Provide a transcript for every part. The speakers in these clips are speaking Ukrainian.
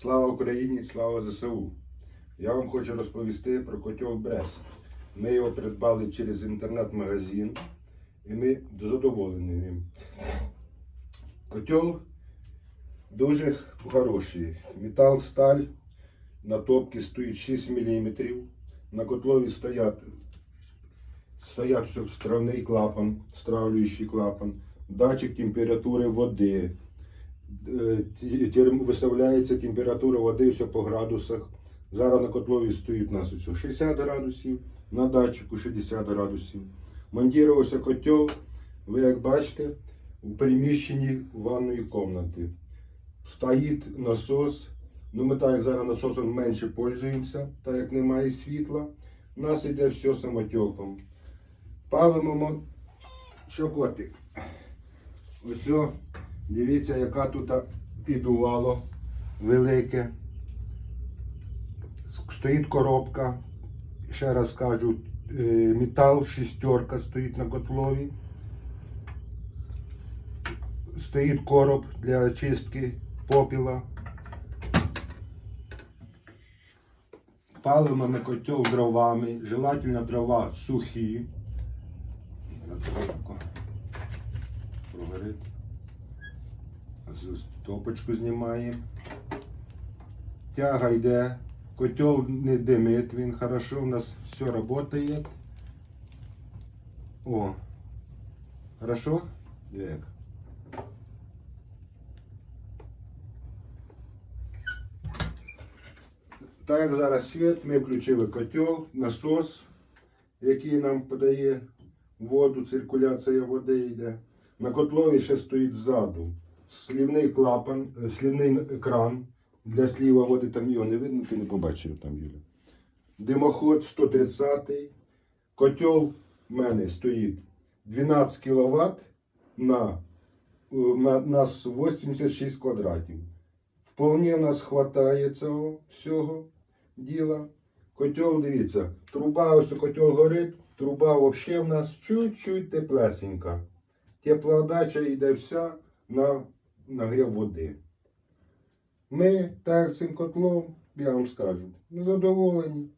Слава Україні, слава ЗСУ! Я вам хочу розповісти про котел Брест. Ми його придбали через інтернет-магазин і ми задоволені ним. Котел дуже хороший. Метал, сталь на топці стоїть 6 мм. На котлові стоять, стоять стравний клапан, стравлюючий клапан, датчик температури води. Е, Виставляється температура води все по градусах. Зараз на котлові стоїть у нас 60 градусів, на датчику 60 градусів. Монтувався котел, ви як бачите, у приміщенні ванної кімнати. Стоїть насос. Ну, ми так як зараз насосом менше пользуємося, так як немає світла. У нас йде все самотеком. Палимо мо- Ось, дивіться, яка тут підувало велике. Стоїть коробка. Ще раз кажу, е, метал шістерка стоїть на котлові. Стоїть короб для очистки попіла. Палимо ми котел дровами, желательно дрова сухі. Прогорить. Топочку знімаємо. Тяга йде. Котел не димить, він хорошо, у нас все працює. О. Хорошо? Як? Так як зараз світ, ми включили котел, насос, який нам подає воду, циркуляція води йде. На котлові ще стоїть ззаду слівний клапан, е, слівний кран для сліва води, там його не видно, ти не побачив там Юля. Димоход 130 Котел в мене стоїть 12 кВт на, е, на нас 86 квадратів. Вполне нас хватає цього всього діла. Котел, дивіться, труба, ось котел горить, труба взагалі в нас чуть-чуть теплесенька. Теплоотдача йде вся на нагрів води. Ми, так цим котлом, я вам скажу, ми задоволені.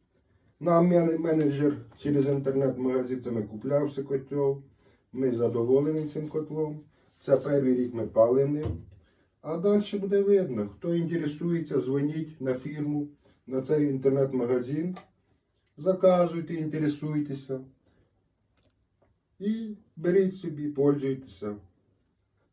Нам менеджер через інтернет-магазин куплявся котел. Ми задоволені цим котлом. Це перший рік ми палимо. А далі буде видно. Хто інтересується, дзвоніть на фірму, на цей інтернет-магазин. Заказуйте, інтересуйтеся. І беріть собі, пользуйтеся.